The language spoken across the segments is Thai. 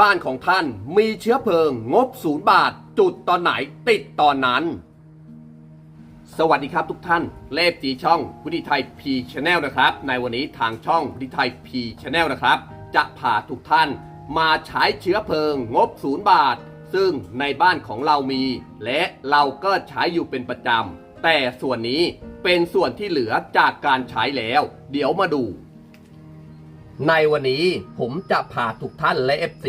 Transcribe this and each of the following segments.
บ้านของท่านมีเชื้อเพลิงงบศูนย์บาท จุดตอนไหนติดตอนนั้น สวัสดีครับทุกท่านเลฟจีช่องวุฒิไทยพีชแนลนะครับ ในวันนี้ทางช่องวุฒิไทยพีชแนลนะครับ จะพาทุกท่านมาใช้เชื้อเพลิงงบศูนย์บาท ซึ่งในบ้านของเรามี และเราก็ใช้อยู่เป็นประจำแต่ส่วนนี้เป็นส่วนที่เหลือจากการใช้แล้ว เดี๋ยวมาดู ในวันนี้ผมจะพาทุกท่านและ FC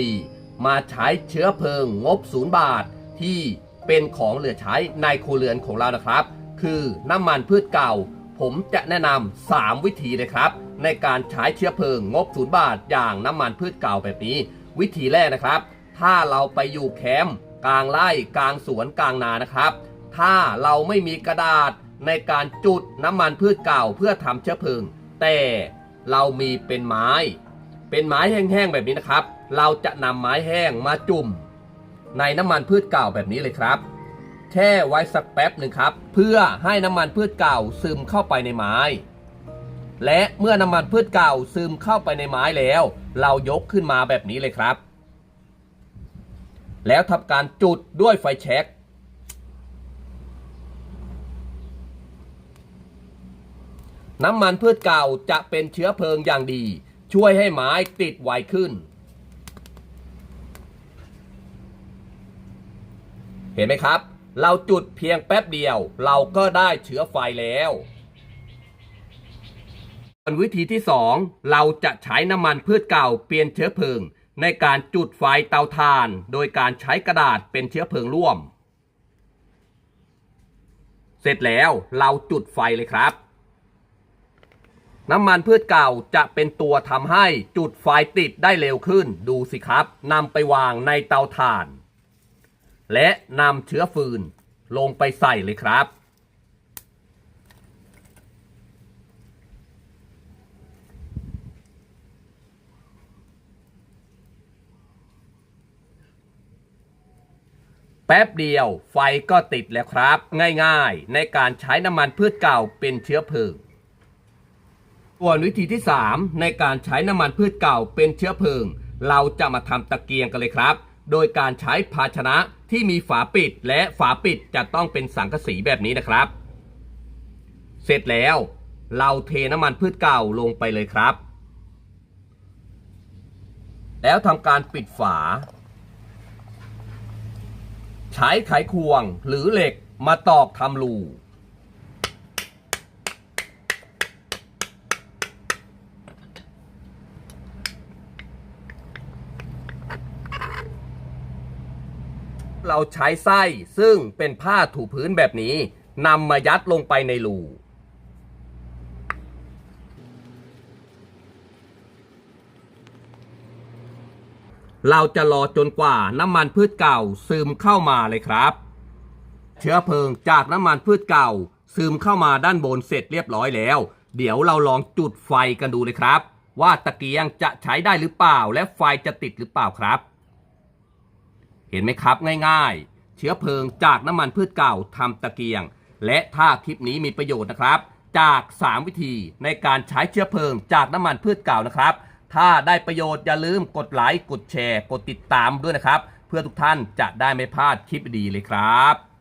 มาใช้เชื้อเพลิงงบศูนย์บาท ที่เป็นของเหลือใช้ในครัวเรือนของเรานะครับ คือน้ำมันพืชเก่า ผมจะแนะนำ3วิธีเลยครับ ในการใช้เชื้อเพลิงงบศูนย์บาท อย่างน้ำมันพืชเก่าแบบนี้ วิธีแรกนะครับ ถ้าเราไปอยู่แคมป์กลางไร่กลางสวนกลางนานะครับ ถ้าเราไม่มีกระดาษในการจุดน้ำมันพืชเก่าเพื่อทำเชื้อเพลิง แต่ เรามีเป็นไม้ เป็นไม้แห้งๆแบบนี้นะครับ เราจะนำไม้แห้งมาจุ่ม ในน้ำมันพืชเก่าแบบนี้เลยครับ แช่ไว้สักแป๊บหนึ่งครับ เพื่อให้น้ำมันพืชเก่าซึมเข้าไปในไม้ และเมื่อน้ำมันพืชเก่าซึมเข้าไปในไม้แล้ว เรายกขึ้นมาแบบนี้เลยครับ แล้วทำการจุดด้วยไฟแช็ก น้ำมันพืชเก่าจะเป็นเชื้อเพลิงอย่างดี ช่วยให้ไม้ติดไวขึ้น เห็นไหมครับ เราจุดเพียงแป๊บเดียว เราก็ได้เชื้อไฟแล้วส่วนวิธีที่ 2 เราจะใช้น้ำมันพืชเก่าเปลี่ยนเชื้อเพลิง ในการจุดไฟเตาถ่าน โดยการใช้กระดาษเป็นเชื้อเพลิงร่วม เสร็จแล้วเราจุดไฟเลยครับ น้ำมันพืชเก่าจะเป็นตัวทำให้จุดไฟติดได้เร็วขึ้น ดูสิครับนำไปวางในเตาถ่าน และนำเชื้อฟืนลงไปใส่เลยครับ แป๊บเดียวไฟก็ติดแล้วครับ ง่ายๆ ในการใช้น้ำมันพืชเก่าเป็นเชื้อเพลิง ส่วนวิธีที่ 3 ในการใช้น้ำมันพืชเก่าเป็นเชื้อเพลิง เราจะมาทำตะเกียงกันเลยครับ โดยการใช้ภาชนะที่มีฝาปิด และฝาปิดจะต้องเป็นสังกะสีแบบนี้นะครับ เสร็จแล้ว เราเทน้ำมันพืชเก่าลงไปเลยครับ แล้วทำการปิดฝา ใช้ไขควงหรือเหล็กมาตอกทำรู เราใช้ไส้ซึ่งเป็นผ้าถูพื้นแบบนี้นำมายัดลงไปในรูเราจะรอจนกว่าน้ำมันพืชเก่าซึมเข้ามาเลยครับ เชื้อเพลิงจากน้ำมันพืชเก่า ซึมเข้ามาด้านบนเสร็จเรียบร้อยแล้ว เดี๋ยวเราลองจุดไฟกันดูเลยครับ ว่าตะเกียงจะใช้ได้หรือเปล่าและไฟจะติดหรือเปล่าครับ เห็นไหมครับง่ายๆ เชื้อเพลิงจากน้ำมันพืชเก่าทำตะเกียง และถ้าคลิปนี้มีประโยชน์นะครับ จาก 3 วิธีในการใช้เชื้อเพลิงจากน้ำมันพืชเก่านะครับ ถ้าได้ประโยชน์อย่าลืมกดไลค์กดแชร์ กดติดตามด้วยนะครับ เพื่อทุกท่านจะได้ไม่พลาดคลิปดีเลยครับ